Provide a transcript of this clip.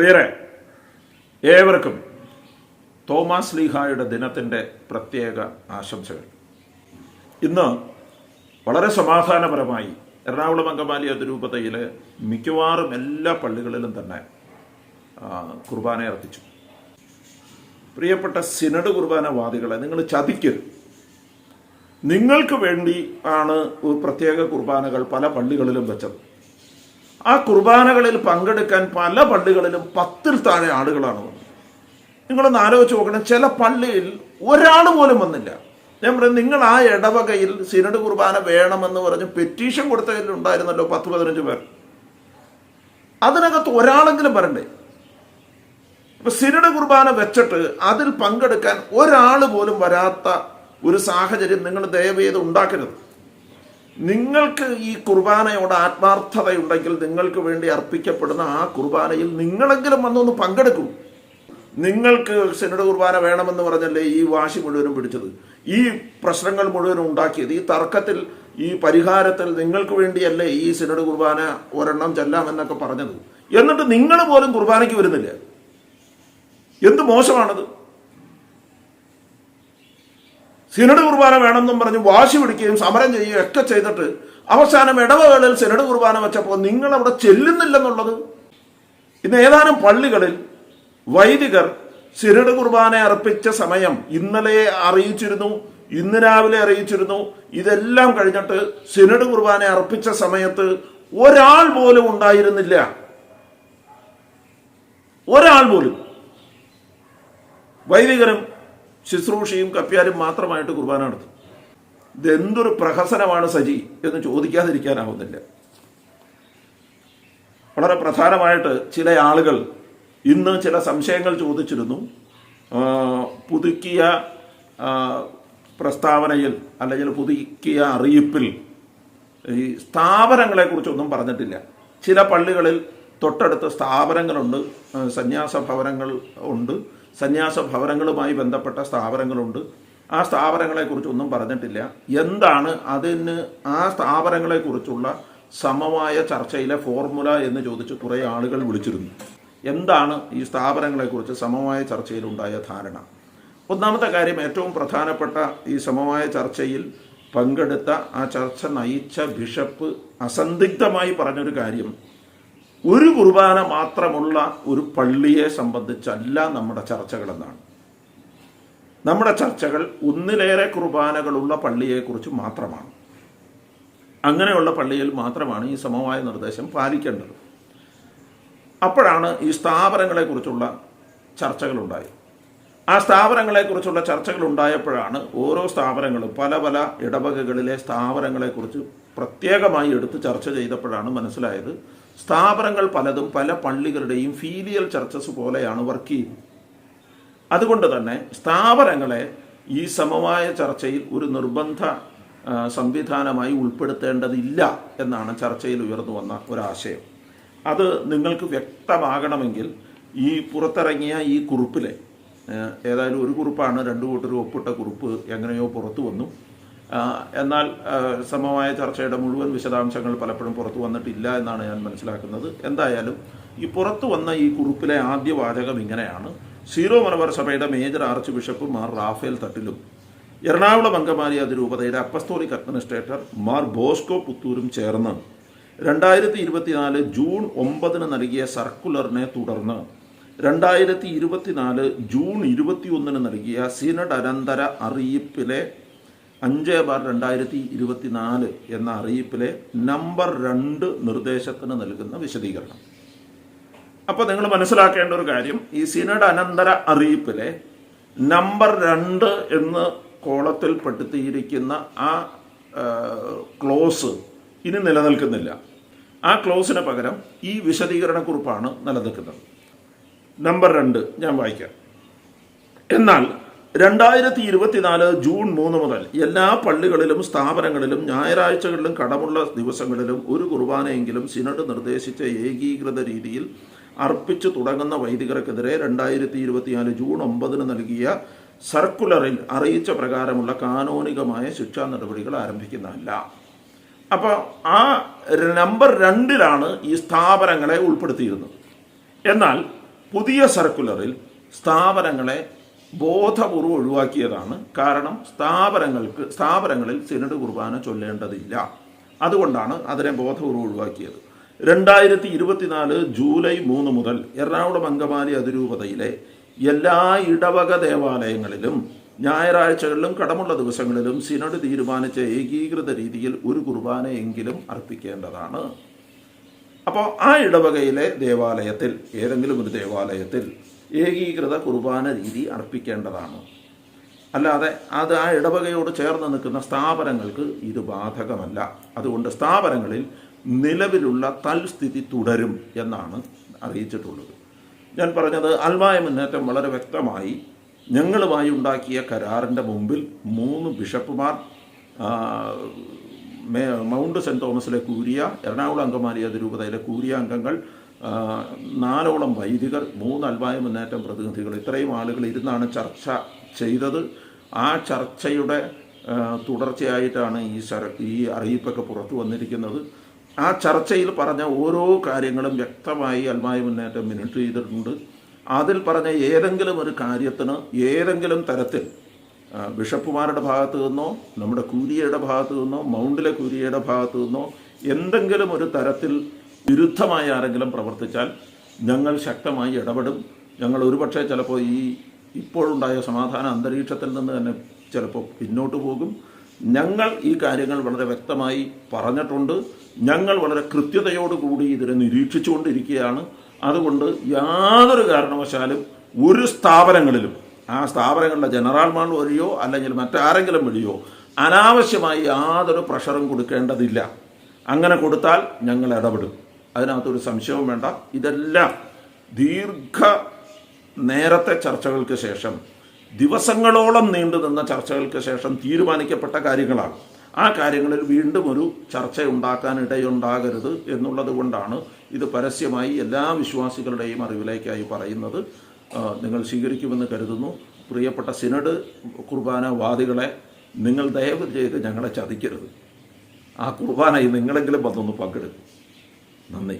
പ്രിയരെ ഏവർക്കും തോമാസ് ലീഹായുടെ ദിനത്തിന്റെ പ്രത്യേക ആശംസകൾ. ഇന്ന് വളരെ സമാധാനപരമായി എറണാകുളം അങ്കമാലി അതിരൂപതയിലെ മിക്കവാറും എല്ലാ പള്ളികളിലും തന്നെ കുർബാന അർപ്പിച്ചു. പ്രിയപ്പെട്ട സിനഡ് കുർബാനവാദികളെ നിങ്ങൾ ചതിക്കരുത്. നിങ്ങൾക്ക് വേണ്ടി ആണ് പ്രത്യേക കുർബാനകൾ പല പള്ളികളിലും വെച്ചത്. ആ കുർബാനകളിൽ പങ്കെടുക്കാൻ പല പള്ളികളിലും പത്തിൽ താഴെ ആളുകളാണ് വന്നത്. നിങ്ങളൊന്ന് ആലോചിച്ച് നോക്കണം ചില പള്ളിയിൽ ഒരാൾ പോലും വന്നില്ല. ഞാൻ പറയും നിങ്ങൾ ആ ഇടവകയിൽ സിനഡ് കുർബാന വേണമെന്ന് പറഞ്ഞ് പെറ്റീഷൻ കൊടുത്തതിൽ ഉണ്ടായിരുന്നല്ലോ പത്ത് പതിനഞ്ച് പേർ. അതിനകത്ത് ഒരാളെങ്കിലും വരണ്ടേ? ഇപ്പൊ സിനഡ് കുർബാന വെച്ചിട്ട് അതിൽ പങ്കെടുക്കാൻ ഒരാൾ പോലും വരാത്ത ഒരു സാഹചര്യം നിങ്ങൾ ദയവ് ചെയ്ത് ഉണ്ടാക്കരുത്. നിങ്ങൾക്ക് ഈ കുർബാനയോട് ആത്മാർത്ഥതയുണ്ടെങ്കിൽ നിങ്ങൾക്ക് വേണ്ടി അർപ്പിക്കപ്പെടുന്ന ആ കുർബാനയിൽ നിങ്ങളെങ്കിലും വന്നൊന്ന് പങ്കെടുക്കും. നിങ്ങൾക്ക് സിനഡ് കുർബാന വേണമെന്ന് പറഞ്ഞല്ലേ ഈ വാശി മുഴുവനും പിടിച്ചത്? ഈ പ്രശ്നങ്ങൾ മുഴുവനും ഉണ്ടാക്കിയത്? ഈ തർക്കത്തിൽ ഈ പരിഹാരത്തിൽ നിങ്ങൾക്ക് വേണ്ടിയല്ലേ ഈ സിനഡ് കുർബാന ഒരെണ്ണം ചെല്ലാമെന്നൊക്കെ പറഞ്ഞത്? എന്നിട്ട് നിങ്ങൾ പോലും കുർബാനയ്ക്ക് വരുന്നില്ല. എന്ത് മോശമാണത്? സിനഡ് കുർബാന വേണമെന്നും പറഞ്ഞ് വാശി പിടിക്കുകയും സമരം ചെയ്യുകയും ഒക്കെ ചെയ്തിട്ട് അവസാനം ഇടവകളിൽ സിനഡ് കുർബാന വെച്ചപ്പോൾ നിങ്ങൾ അവിടെ ചെല്ലുന്നില്ലെന്നുള്ളത്? ഇന്ന് ഏതാനും പള്ളികളിൽ വൈദികർ സിനഡ് കുർബാന അർപ്പിച്ച സമയം ഇന്നലെ അറിയിച്ചിരുന്നു ഇന്ന് രാവിലെ അറിയിച്ചിരുന്നു. ഇതെല്ലാം കഴിഞ്ഞിട്ട് സിനഡ് കുർബാന അർപ്പിച്ച സമയത്ത് ഒരാൾ പോലും ഉണ്ടായിരുന്നില്ല. ഒരാൾ പോലും. വൈദികരും ശുശ്രൂഷയും കപ്യാരും മാത്രമായിട്ട് കുർബാന നടത്തും. ഇതെന്തൊരു പ്രഹസനമാണ് സജി എന്ന് ചോദിക്കാതിരിക്കാനാവുന്നില്ല. വളരെ പ്രധാനമായിട്ട് ചില ആളുകൾ ഇന്ന് ചില സംശയങ്ങൾ ചോദിച്ചിരുന്നു. പുതുക്കിയ പ്രസ്താവനയിൽ അല്ലെങ്കിൽ പുതുക്കിയ അറിയിപ്പിൽ ഈ സ്ഥാപനങ്ങളെക്കുറിച്ചൊന്നും പറഞ്ഞിട്ടില്ല. ചില പള്ളികളിൽ തൊട്ടടുത്ത് സ്ഥാപനങ്ങളുണ്ട്. സന്യാസ ഭവനങ്ങൾ ഉണ്ട്. സന്യാസ ഭവനങ്ങളുമായി ബന്ധപ്പെട്ട സ്ഥാപനങ്ങളുണ്ട്. ആ സ്ഥാപനങ്ങളെക്കുറിച്ചൊന്നും പറഞ്ഞിട്ടില്ല. എന്താണ് അതിന് ആ സ്ഥാപനങ്ങളെക്കുറിച്ചുള്ള സമമായ ചർച്ചയിലെ ഫോർമുല എന്ന് ചോദിച്ച് കുറേ ആളുകൾ വിളിച്ചിരുന്നു. എന്താണ് ഈ സ്ഥാപനങ്ങളെക്കുറിച്ച് സമമായ ചർച്ചയിലുണ്ടായ ധാരണ? ഒന്നാമത്തെ കാര്യം ഏറ്റവും പ്രധാനപ്പെട്ട ഈ സമമായ ചർച്ചയിൽ പങ്കെടുത്ത ആ ചർച്ച നയിച്ച ബിഷപ്പ് അസന്ദിഗ്ധമായി പറഞ്ഞൊരു കാര്യം ഒരു കുർബാന മാത്രമുള്ള ഒരു പള്ളിയെ സംബന്ധിച്ചല്ല നമ്മുടെ ചർച്ചകളെന്നാണ്. നമ്മുടെ ചർച്ചകൾ ഒന്നിലേറെ കുർബാനകളുള്ള പള്ളിയെക്കുറിച്ച് മാത്രമാണ്. അങ്ങനെയുള്ള പള്ളിയിൽ മാത്രമാണ് ഈ സമവായ നിർദ്ദേശം പാലിക്കേണ്ടത്. അപ്പോഴാണ് ഈ സ്ഥാപനങ്ങളെക്കുറിച്ചുള്ള ചർച്ചകളുണ്ടായത്. ആ സ്ഥാപനങ്ങളെക്കുറിച്ചുള്ള ചർച്ചകൾ ഉണ്ടായപ്പോഴാണ് ഓരോ സ്ഥാപനങ്ങളും പല പല ഇടവകകളിലെ സ്ഥാപനങ്ങളെക്കുറിച്ച് പ്രത്യേകമായി എടുത്ത് ചർച്ച ചെയ്തപ്പോഴാണ് മനസ്സിലായത് സ്ഥാപനങ്ങൾ പലതും പല പള്ളികളുടെയും ഫീലിയൽ ചർച്ചസ് പോലെയാണ് വർക്ക് ചെയ്യുന്നത്. അതുകൊണ്ട് തന്നെ സ്ഥാപനങ്ങളെ ഈ സമവായ ചർച്ചയിൽ ഒരു നിർബന്ധ സംവിധാനമായി ഉൾപ്പെടുത്തേണ്ടതില്ല എന്നാണ് ചർച്ചയിൽ ഉയർന്നു വന്ന ഒരാശയം. അത് നിങ്ങൾക്ക് വ്യക്തമാകണമെങ്കിൽ ഈ പുറത്തിറങ്ങിയ ഈ കുറിപ്പിലെ ഏതായാലും ഒരു കുറിപ്പാണ് രണ്ടു കൂട്ടരും ഒപ്പിട്ട കുറിപ്പ് എങ്ങനെയോ പുറത്തു വന്നു. എന്നാൽ സമമായ ചർച്ചയുടെ മുഴുവൻ വിശദാംശങ്ങൾ പലപ്പോഴും പുറത്തു വന്നിട്ടില്ല എന്നാണ് ഞാൻ മനസ്സിലാക്കുന്നത്. എന്തായാലും ഈ പുറത്തു വന്ന ഈ കുറിപ്പിലെ ആദ്യ വാചകം ഇങ്ങനെയാണ്. സീറോ മലബാർ സഭയുടെ major archbishop Mar Raphael തട്ടിലും. എറണാകുളം അങ്കമാലി അതിരൂപതയുടെ അപ്പസ്തോലിക് അഡ്മിനിസ്ട്രേറ്റർ മാർ ബോസ്കോ പുത്തൂരും ചേർന്ന് രണ്ടായിരത്തി ഇരുപത്തിനാല് ജൂൺ ഒമ്പതിന് നൽകിയ സർക്കുലറിനെ തുടർന്ന് രണ്ടായിരത്തി ഇരുപത്തിനാല് ജൂൺ ഇരുപത്തിയൊന്നിന് നൽകിയ സിനഡ് അനന്തര അറിയിപ്പിലെ അഞ്ച് ബാർ രണ്ടായിരത്തി ഇരുപത്തിനാല് എന്ന അറിയിപ്പിലെ നമ്പർ രണ്ട് നിർദ്ദേശത്തിന് നൽകുന്ന വിശദീകരണം. അപ്പോൾ നിങ്ങൾ മനസ്സിലാക്കേണ്ട ഒരു കാര്യം ഈ സിനഡ് അനന്തര അറിയിപ്പിലെ നമ്പർ രണ്ട് എന്ന് കോളത്തിൽ പെടുത്തിയിരിക്കുന്ന ആ ആ, ക്ലോസ് ഇനി നിലനിൽക്കുന്നില്ല. ആ ക്ലോസിന് പകരം ഈ വിശദീകരണക്കുറിപ്പാണ് നിലനിൽക്കുന്നത്. നമ്പർ രണ്ട് ഞാൻ വായിക്കാം. എന്നാൽ രണ്ടായിരത്തി ഇരുപത്തിനാല് ജൂൺ മൂന്ന് മുതൽ എല്ലാ പള്ളികളിലും സ്ഥാപനങ്ങളിലും ഞായറാഴ്ചകളിലും കടമുള്ള ദിവസങ്ങളിലും ഒരു കുർബാനയെങ്കിലും സിനഡ് നിർദ്ദേശിച്ച ഏകീകൃത രീതിയിൽ അർപ്പിച്ചു തുടങ്ങുന്ന വൈദികർക്കെതിരെ രണ്ടായിരത്തി ഇരുപത്തിനാല് ജൂൺ ഒമ്പതിന് നൽകിയ സർക്കുലറിൽ അറിയിച്ച പ്രകാരമുള്ള കാനോനികമായ ശിക്ഷാ നടപടികൾ ആരംഭിക്കുന്നതല്ല. അപ്പോൾ ആ നമ്പർ രണ്ടിലാണ് ഈ സ്ഥാപനങ്ങളെ ഉൾപ്പെടുത്തിയിരുന്നത്. എന്നാൽ പുതിയ സർക്കുലറിൽ സ്ഥാപനങ്ങളെ ബോധപൂർവം ഒഴിവാക്കിയതാണ് കാരണം സ്ഥാപനങ്ങൾക്ക് സ്ഥാപനങ്ങളിൽ സിനഡ് കുർബാന ചൊല്ലേണ്ടതില്ല. അതുകൊണ്ടാണ് അതിനെ ബോധപൂർവം ഒഴിവാക്കിയത്. രണ്ടായിരത്തി ഇരുപത്തിനാല് ജൂലൈ മൂന്ന് മുതൽ എറണാകുളം അങ്കമാലി അതിരൂപതയിലെ എല്ലാ ഇടവക ദേവാലയങ്ങളിലും ഞായറാഴ്ചകളിലും കടമുള്ള ദിവസങ്ങളിലും സിനഡ് തീരുമാനിച്ച ഏകീകൃത രീതിയിൽ ഒരു കുർബാനയെങ്കിലും അർപ്പിക്കേണ്ടതാണ്. അപ്പോൾ ആ ഇടവകയിലെ ദേവാലയത്തിൽ ഏതെങ്കിലും ഒരു ദേവാലയത്തിൽ ഏകീകൃത കുർബാന രീതി അർപ്പിക്കേണ്ടതാണ്. അല്ലാതെ അത് ആ ഇടവകയോട് ചേർന്ന് നിൽക്കുന്ന സ്ഥാപനങ്ങൾക്ക് ഇത് ബാധകമല്ല. അതുകൊണ്ട് സ്ഥാപനങ്ങളിൽ നിലവിലുള്ള തൽസ്ഥിതി തുടരും എന്നാണ് അറിയിച്ചിട്ടുള്ളത്. ഞാൻ പറഞ്ഞത് അൽമായ മുന്നേറ്റം വളരെ വ്യക്തമായി ഞങ്ങളുമായി ഉണ്ടാക്കിയ കരാറിന്റെ മുമ്പിൽ മൂന്ന് ബിഷപ്പുമാർ മൗണ്ട് സെന്റ് തോമസിലെ കൂരിയ എറണാകുളം അങ്കമാലി അതിരൂപതയിലെ കൂരിയ അംഗങ്ങൾ നാലോളം വൈദികർ മൂന്ന് അൽവായ മുന്നേറ്റം പ്രതിനിധികൾ ഇത്രയും ആളുകൾ ഇരുന്നാണ് ചർച്ച ചെയ്തത്. ആ ചർച്ചയുടെ തുടർച്ചയായിട്ടാണ് ഈ ശര ഈ അറിയിപ്പൊക്കെ പുറത്തു വന്നിരിക്കുന്നത്. ആ ചർച്ചയിൽ പറഞ്ഞ ഓരോ കാര്യങ്ങളും വ്യക്തമായി അൽമായ മുന്നേറ്റം മിനിറ്റ് ചെയ്തിട്ടുണ്ട്. അതിൽ പറഞ്ഞ ഏതെങ്കിലും ഒരു കാര്യത്തിന് ഏതെങ്കിലും തരത്തിൽ ബിഷപ്പുമാരുടെ ഭാഗത്തു നിന്നോ നമ്മുടെ കൂരിയയുടെ ഭാഗത്തു നിന്നോ മൗണ്ടിലെ കൂരിയയുടെ ഭാഗത്തു നിന്നോ എന്തെങ്കിലും ഒരു തരത്തിൽ വിരുദ്ധമായി ആരെങ്കിലും പ്രവർത്തിച്ചാൽ ഞങ്ങൾ ശക്തമായി ഇടപെടും. ഞങ്ങൾ ഒരുപക്ഷെ ചിലപ്പോൾ ഈ ഇപ്പോഴുണ്ടായ സമാധാന അന്തരീക്ഷത്തിൽ നിന്ന് തന്നെ ചിലപ്പോൾ പിന്നോട്ട് പോകും. ഞങ്ങൾ ഈ കാര്യങ്ങൾ വളരെ വ്യക്തമായി പറഞ്ഞിട്ടുണ്ട്. ഞങ്ങൾ വളരെ കൃത്യതയോടുകൂടി ഇതിനെ നിരീക്ഷിച്ചുകൊണ്ടിരിക്കുകയാണ്. അതുകൊണ്ട് യാതൊരു കാരണവശാലും ഒരു സ്ഥാപനങ്ങളിലും ആ സ്ഥാപനങ്ങളുടെ ജനറൽ മാൾ വഴിയോ അല്ലെങ്കിൽ മറ്റാരെങ്കിലും വഴിയോ അനാവശ്യമായി യാതൊരു പ്രഷറും കൊടുക്കേണ്ടതില്ല. അങ്ങനെ കൊടുത്താൽ ഞങ്ങൾ ഇടപെടും. അതിനകത്തൊരു സംശയവും വേണ്ട. ഇതെല്ലാം ദീർഘ നേരത്തെ ചർച്ചകൾക്ക് ശേഷം ദിവസങ്ങളോളം നീണ്ടു നിന്ന ചർച്ചകൾക്ക് ശേഷം തീരുമാനിക്കപ്പെട്ട കാര്യങ്ങളാണ്. ആ കാര്യങ്ങളിൽ വീണ്ടും ഒരു ചർച്ച ഉണ്ടാക്കാൻ ഇടയുണ്ടാകരുത് എന്നുള്ളത് കൊണ്ടാണ് ഇത് പരസ്യമായി എല്ലാ വിശ്വാസികളുടെയും അറിവിലേക്കായി പറയുന്നത്. നിങ്ങൾ സ്വീകരിക്കുമെന്ന് കരുതുന്നു. പ്രിയപ്പെട്ട സിനഡ് കുർബാന വാദികളെ നിങ്ങൾ ദയവ് ചെയ്ത് ഞങ്ങളെ ചതിക്കരുത്. ആ കുർബാനയിൽ നിങ്ങളെങ്കിലും വന്നൊന്ന് പങ്കെടുക്കും. നന്ദി